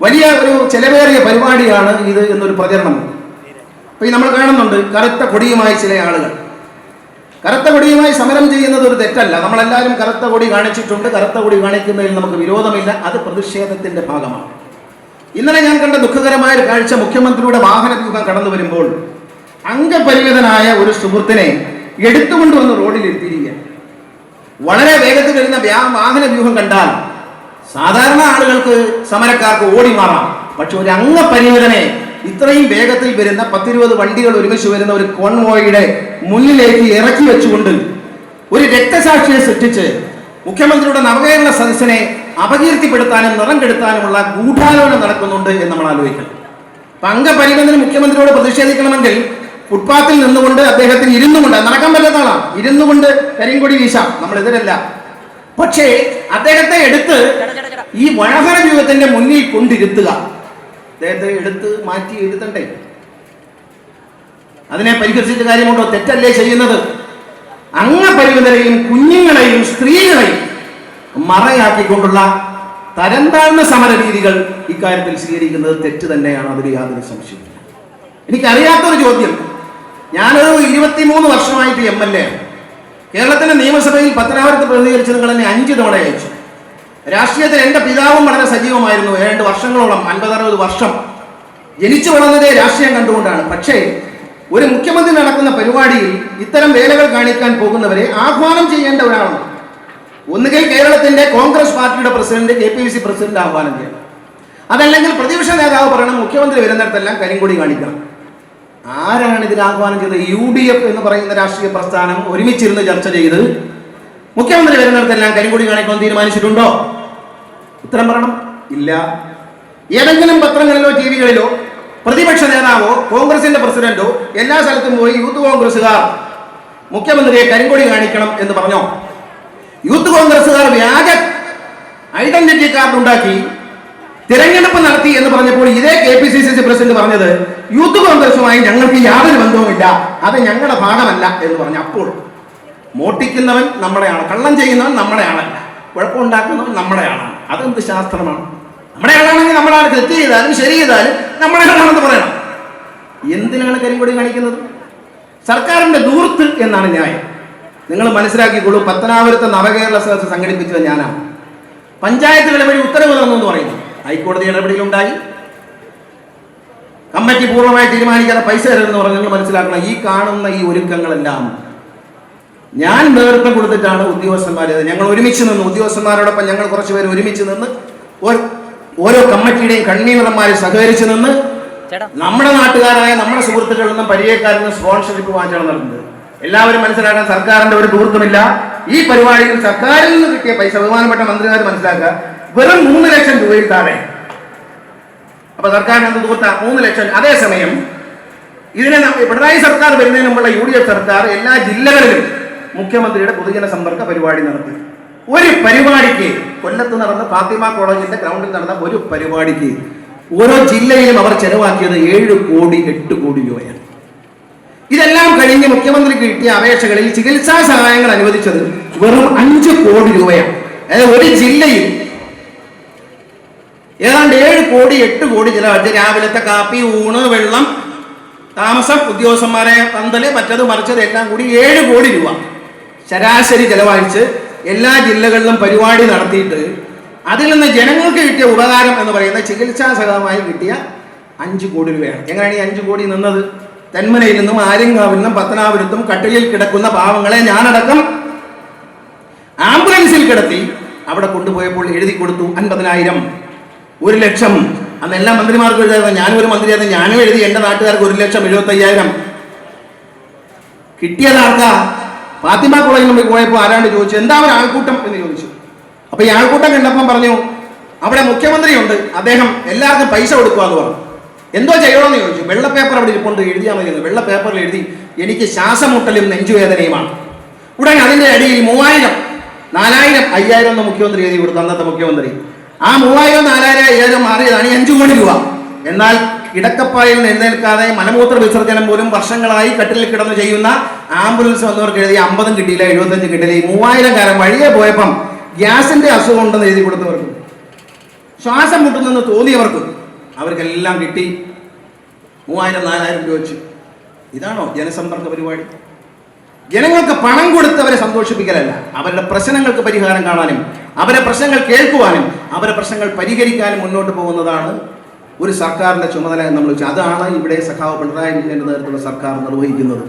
വലിയ ഒരു ചെലവേറിയ പരിപാടിയാണ് ഇത് എന്നൊരു പ്രചരണം. അപ്പൊ ഈ നമ്മൾ കാണുന്നുണ്ട് കറുത്ത കൊടിയുമായി ചില ആളുകൾ. കറുത്ത കൊടിയുമായി സമരം ചെയ്യുന്നത് ഒരു തെറ്റല്ല. നമ്മളെല്ലാവരും കറുത്ത കൊടി കാണിച്ചിട്ടുണ്ട്. കറുത്ത കൊടി കാണിക്കുന്നതിൽ നമുക്ക് വിരോധമില്ല. അത് പ്രതിഷേധത്തിന്റെ ഭാഗമാണ്. ഇന്നലെ ഞാൻ കണ്ട ദുഃഖകരമായ ഒരു കാഴ്ച മുഖ്യമന്ത്രിയുടെ വാഹനത്തിൽ കടന്നു വരുമ്പോൾ അംഗപരിമിതനായ ഒരു സുഹൃത്തിനെ എടുത്തുകൊണ്ടുവന്ന് റോഡിൽ എത്തിയിരിക്കുക വളരെ വേഗത്തിൽ വരുന്ന വാഹന വ്യൂഹം കണ്ടാൽ സാധാരണ ആളുകൾക്ക് സമരക്കാർക്ക് ഓടി മാറാം. പക്ഷെ ഒരു അംഗപരിമിതനെ ഇത്രയും വേഗത്തിൽ വരുന്ന പത്തിരുപത് വണ്ടികൾ ഒരുമിച്ച് വരുന്ന ഒരു കോൺവോയുടെ മുന്നിലേക്ക് ഇറക്കി വെച്ചുകൊണ്ട് ഒരു രക്തസാക്ഷിയെ സൃഷ്ടിച്ച് മുഖ്യമന്ത്രിയുടെ നവകേരള സദസ്സിനെ അപകീർത്തിപ്പെടുത്താനും നിറം കെടുത്താനുമുള്ള ഗൂഢാലോചന നടക്കുന്നുണ്ട് എന്ന് നമ്മൾ ആലോചിക്കണം. അപ്പൊ അംഗപരിമിതന് മുഖ്യമന്ത്രിയോട് പ്രതിഷേധിക്കണമെങ്കിൽ ഫുട്പാത്തിൽ നിന്നുകൊണ്ട് അദ്ദേഹത്തിന് ഇരുന്നുകൊണ്ട് നടക്കാൻ പറ്റാത്ത ആളാണ് ഇരുന്നുകൊണ്ട് കരിങ്കൊടി വീശാം. നമ്മൾ എതിരല്ല. പക്ഷേ അദ്ദേഹത്തെ എടുത്ത് ഈ വാഹന യുഗത്തിന്റെ മുന്നിൽ കൊണ്ടിരുത്തുക. അദ്ദേഹത്തെ എടുത്ത് മാറ്റി ഇരുത്തണ്ടേ? അതിനെ പരിഹരിച്ചിട്ട് കാര്യമുണ്ടോ? തെറ്റല്ലേ ചെയ്യുന്നത്? അംഗപരിമിതരെയും കുഞ്ഞുങ്ങളെയും സ്ത്രീകളെയും മറയാക്കിക്കൊണ്ടുള്ള തരം താഴ്ന്ന സമര രീതികൾ ഇക്കാര്യത്തിൽ സ്വീകരിക്കുന്നത് തെറ്റ് തന്നെയാണ്. അതിൽ യാതൊരു സംശയമില്ല എനിക്കറിയാത്തൊരു ചോദ്യം. ഞാനൊരു ഇരുപത്തിമൂന്ന് വർഷമായിട്ട് എം എൽ എ കേരളത്തിന്റെ നിയമസഭയിൽ പത്തനാപുരത്ത് പ്രതികരിച്ച് നിങ്ങൾ എന്നെ അഞ്ച് തവണ അയച്ചു രാഷ്ട്രീയത്തിൽ എന്റെ പിതാവും വളരെ സജീവമായിരുന്നു. ഏഴ് വർഷങ്ങളോളം അൻപതറുപത് വർഷം ജനിച്ചു വളർന്നതേ രാഷ്ട്രീയം കണ്ടുകൊണ്ടാണ്. പക്ഷേ ഒരു മുഖ്യമന്ത്രി നടക്കുന്ന പരിപാടിയിൽ ഇത്തരം വേലകൾ കാണിക്കാൻ പോകുന്നവരെ ആഹ്വാനം ചെയ്യേണ്ട ഒരാളാണ് ഒന്നുകിൽ കേരളത്തിന്റെ കോൺഗ്രസ് പാർട്ടിയുടെ president K P C president ആഹ്വാനം ചെയ്യണം. അതല്ലെങ്കിൽ പ്രതിപക്ഷ നേതാവ് പറയണം മുഖ്യമന്ത്രി വരുന്നിടത്തെല്ലാം കരിങ്കൊടി കാണിക്കണം. ആരാണ് ഇതിന് ആഹ്വാനം ചെയ്തത്? യു ഡി എഫ് എന്ന് പറയുന്ന രാഷ്ട്രീയ പ്രസ്ഥാനം ഒരുമിച്ചിരുന്ന് ചർച്ച ചെയ്ത് മുഖ്യമന്ത്രി വരുന്നിടത്തെല്ലാം കരിങ്കൊടി കാണിക്കാൻ തീരുമാനിച്ചിട്ടുണ്ടോ? ഉത്തരം പറയണം. ഇല്ല. ഏതെങ്കിലും പത്രങ്ങളിലോ ടി വികളിലോ പ്രതിപക്ഷ നേതാവോ കോൺഗ്രസിന്റെ പ്രസിഡന്റോ എല്ലാ സ്ഥലത്തും പോയി യൂത്ത് കോൺഗ്രസുകാർ മുഖ്യമന്ത്രിയെ കരിങ്കൊടി കാണിക്കണം എന്ന് പറഞ്ഞോ? യൂത്ത് കോൺഗ്രസുകാർ വ്യാജ ഐഡന്റിറ്റി കാർഡ് ഉണ്ടാക്കി തിരഞ്ഞെടുപ്പ് നടത്തി എന്ന് പറഞ്ഞപ്പോൾ ഇതേ K P C C president പറഞ്ഞത് യൂത്ത് കോൺഗ്രസുമായി ഞങ്ങൾക്ക് യാതൊരു ബന്ധവുമില്ല. അത് ഞങ്ങളുടെ ഭാഗമല്ല എന്ന് പറഞ്ഞു അപ്പോൾ മോട്ടിക്കുന്നവൻ നമ്മുടെയാണ് കള്ളം ചെയ്യുന്നവൻ നമ്മുടെ ആളല്ല കുഴപ്പമുണ്ടാക്കുന്നവൻ നമ്മുടെ ആളാണ് അതെന്ത് ശാസ്ത്രമാണ്? നമ്മുടെ ആളാണെങ്കിൽ നമ്മളാണ് തെറ്റ് ചെയ്താലും ശരി ചെയ്താലും നമ്മുടെ ആളാണെന്ന് പറയണം. എന്തിനാണ് കരിങ്കൊടി കാണിക്കുന്നത്? സർക്കാരിന്റെ ദൂർത്ത് എന്നാണ് ന്യായം. നിങ്ങൾ മനസ്സിലാക്കിക്കൊള്ളൂ പത്തനാപുരത്തെ നവകേരള സദസ്സ് സംഘടിപ്പിച്ചത് ഞാനാണ്. പഞ്ചായത്തുകൾ വഴി ഉത്തരവ് തന്നു എന്ന് പറയുന്നു. ഹൈക്കോടതി ഇടപെടലുണ്ടായി. കമ്മിറ്റി പൂർണമായി തീരുമാനിക്കാതെ പൈസ തരുമെന്ന് പറഞ്ഞ് നിങ്ങൾ മനസ്സിലാക്കണം ഈ കാണുന്ന ഈ ഒരുക്കങ്ങളെല്ലാം ഞാൻ നേതൃത്വം കൊടുത്തിട്ടാണ് ഉദ്യോഗസ്ഥന്മാരെ ഞങ്ങൾ ഒരുമിച്ച് നിന്ന് ഉദ്യോഗസ്ഥന്മാരോടൊപ്പം ഞങ്ങൾ കുറച്ച് പേര് ഒരുമിച്ച് നിന്ന് ഓരോ കമ്മിറ്റിയുടെയും കൺവീനർമാരെ സഹകരിച്ച് നിന്ന് നമ്മുടെ നാട്ടുകാരായ നമ്മുടെ സുഹൃത്തുക്കളിൽ നിന്നും പരിചയക്കാരിൽ നിന്നും സ്പോൺസർഷിപ്പ് വാങ്ങിച്ചാണ് നടന്നത്. എല്ലാവരും മനസ്സിലാക്കാൻ സർക്കാരിന്റെ ഒരു ദൂർത്തുമില്ല. ഈ പരിപാടിയിൽ സർക്കാരിൽ നിന്ന് കിട്ടിയ പൈസ ബഹുമാനപ്പെട്ട മന്ത്രിമാർ മനസ്സിലാക്കുക. വെറും മൂന്ന് ലക്ഷം രൂപയിൽ താഴെ. അപ്പൊ സർക്കാരിന് അത് തൂർത്ത മൂന്ന് ലക്ഷം. അതേസമയം ഇതിനെ പിണറായി സർക്കാർ വരുന്നതിന് മുമ്പുള്ള യു ഡി എഫ് സർക്കാർ എല്ലാ ജില്ലകളിലും മുഖ്യമന്ത്രിയുടെ പൊതുജന സമ്പർക്ക പരിപാടി നടത്തി. ഒരു പരിപാടിക്ക് കൊല്ലത്ത് നടന്ന ഫാത്തിമ കോളേജിന്റെ ഗ്രൗണ്ടിൽ നടന്ന ഒരു പരിപാടിക്ക് ഓരോ ജില്ലയിലും അവർ ചെലവാക്കിയത് ഏഴ് കോടി എട്ട് കോടി രൂപയാണ്. ഇതെല്ലാം കഴിഞ്ഞ് മുഖ്യമന്ത്രിക്ക് കിട്ടിയ അപേക്ഷകളിൽ ചികിത്സാ സഹായങ്ങൾ അനുവദിച്ചത് വെറും അഞ്ച് കോടി രൂപയാണ്. അതായത് ഒരു ജില്ലയിൽ ഏതാണ്ട് ഏഴ് കോടി എട്ട് കോടി ചിലവഴിച്ച് രാവിലത്തെ കാപ്പി ഊണ് വെള്ളം താമസം ഉദ്യോഗസ്ഥന്മാരെ പന്തൽ മറ്റത് മറിച്ചത് എല്ലാം കൂടി ഏഴ് കോടി രൂപ. ശരാശരി ചെലവഴിച്ച് എല്ലാ ജില്ലകളിലും പരിപാടി നടത്തിയിട്ട് അതിൽ നിന്ന് ജനങ്ങൾക്ക് കിട്ടിയ ഉപകാരം എന്ന് പറയുന്ന ചികിത്സാ സഹായമായി കിട്ടിയ അഞ്ച് കോടി രൂപയാണ്. എങ്ങനെയാണ് ഈ അഞ്ച് കോടി നിന്നത്? തെന്മനയിൽ നിന്നും ആര്യങ്കാവിൽ നിന്നും പത്തനാപുരത്തും കട്ടിലിൽ കിടക്കുന്ന പാവങ്ങളെ ഞാനടക്കം ആംബുലൻസിൽ കിടത്തി അവിടെ കൊണ്ടുപോയപ്പോൾ എഴുതി കൊടുത്തു അൻപതിനായിരം. ഒരു ലക്ഷം. അന്ന് എല്ലാ മന്ത്രിമാർക്കും എഴുതായിരുന്നു. ഞാനും ഒരു മന്ത്രിയായിരുന്നു. ഞാനും എഴുതി എന്റെ നാട്ടുകാർക്ക് ഒരു ലക്ഷം എഴുപത്തയ്യായിരം. കിട്ടിയത് ആർക്കാ? ഫാത്തിമ കോളേജിൽ നമ്മൾ പോയപ്പോൾ ആരാണ്ട് ചോദിച്ചു എന്താ ഒരു ആൾക്കൂട്ടം? എന്ന് ചോദിച്ചു. അപ്പൊ ഈ ആൾക്കൂട്ടം കണ്ടപ്പം പറഞ്ഞു അവിടെ മുഖ്യമന്ത്രിയുണ്ട്. അദ്ദേഹം എല്ലാവർക്കും പൈസ കൊടുക്കുക എന്ന് പറഞ്ഞു. എന്തോ ചെയ്യണമെന്ന് ചോദിച്ചു. വെള്ള പേപ്പർ അവിടെ ഇരിപ്പുണ്ട്. എഴുതിയാൽ മതി. വെള്ള പേപ്പറിൽ എഴുതി എനിക്ക് ശ്വാസമുട്ടലും നെഞ്ചുവേദനയുമാണ്. ഉടനെ അതിന്റെ അടിയിൽ മൂവായിരം നാലായിരം അയ്യായിരം എന്ന് മുഖ്യമന്ത്രി എഴുതി കൊടുത്തു അന്നത്തെ മുഖ്യമന്ത്രി. ആ മൂവായിരം നാലായിരം അയ്യായിരം മാറിയതാണ് ഈ അഞ്ചു കോടി രൂപ. എന്നാൽ കിടക്കപ്പായിൽ നിന്ന് എഴുന്നേൽക്കാതെ മലമൂത്ര വിസർജനം പോലും വർഷങ്ങളായി കട്ടിലിൽ കിടന്ന് ചെയ്യുന്ന ആംബുലൻസ് വന്നവർക്ക് എഴുതി അമ്പതും കിട്ടിയില്ല എഴുപത്തഞ്ചും കിട്ടിയില്ല. ഈ മൂവായിരം കാലം വഴിയെ പോയപ്പം ഗ്യാസിന്റെ അസുഖം ഉണ്ടെന്ന് എഴുതി കൊടുത്തവർക്ക്. ശ്വാസം മുട്ടുന്നെന്ന് തോന്നിയവർക്ക് അവർക്കെല്ലാം കിട്ടി. മൂവായിരം നാലായിരം രൂപ വെച്ച്. ഇതാണോ ജനസമ്പർക്ക പരിപാടി? ജനങ്ങൾക്ക് പണം കൊടുത്തവരെ സന്തോഷിപ്പിക്കലല്ല. അവരുടെ പ്രശ്നങ്ങൾക്ക് പരിഹാരം കാണാനും അവരെ പ്രശ്നങ്ങൾ കേൾക്കുവാനും അവരെ പ്രശ്നങ്ങൾ പരിഹരിക്കാനും മുന്നോട്ട് പോകുന്നതാണ് ഒരു സർക്കാരിന്റെ ചുമതല എന്ന് നമ്മൾ വെച്ചാൽ അതാണ് ഇവിടെ സഖാവ് പിണറായി വിജയന്റെ നേതൃത്വത്തിലുള്ള സർക്കാർ നിർവഹിക്കുന്നത്.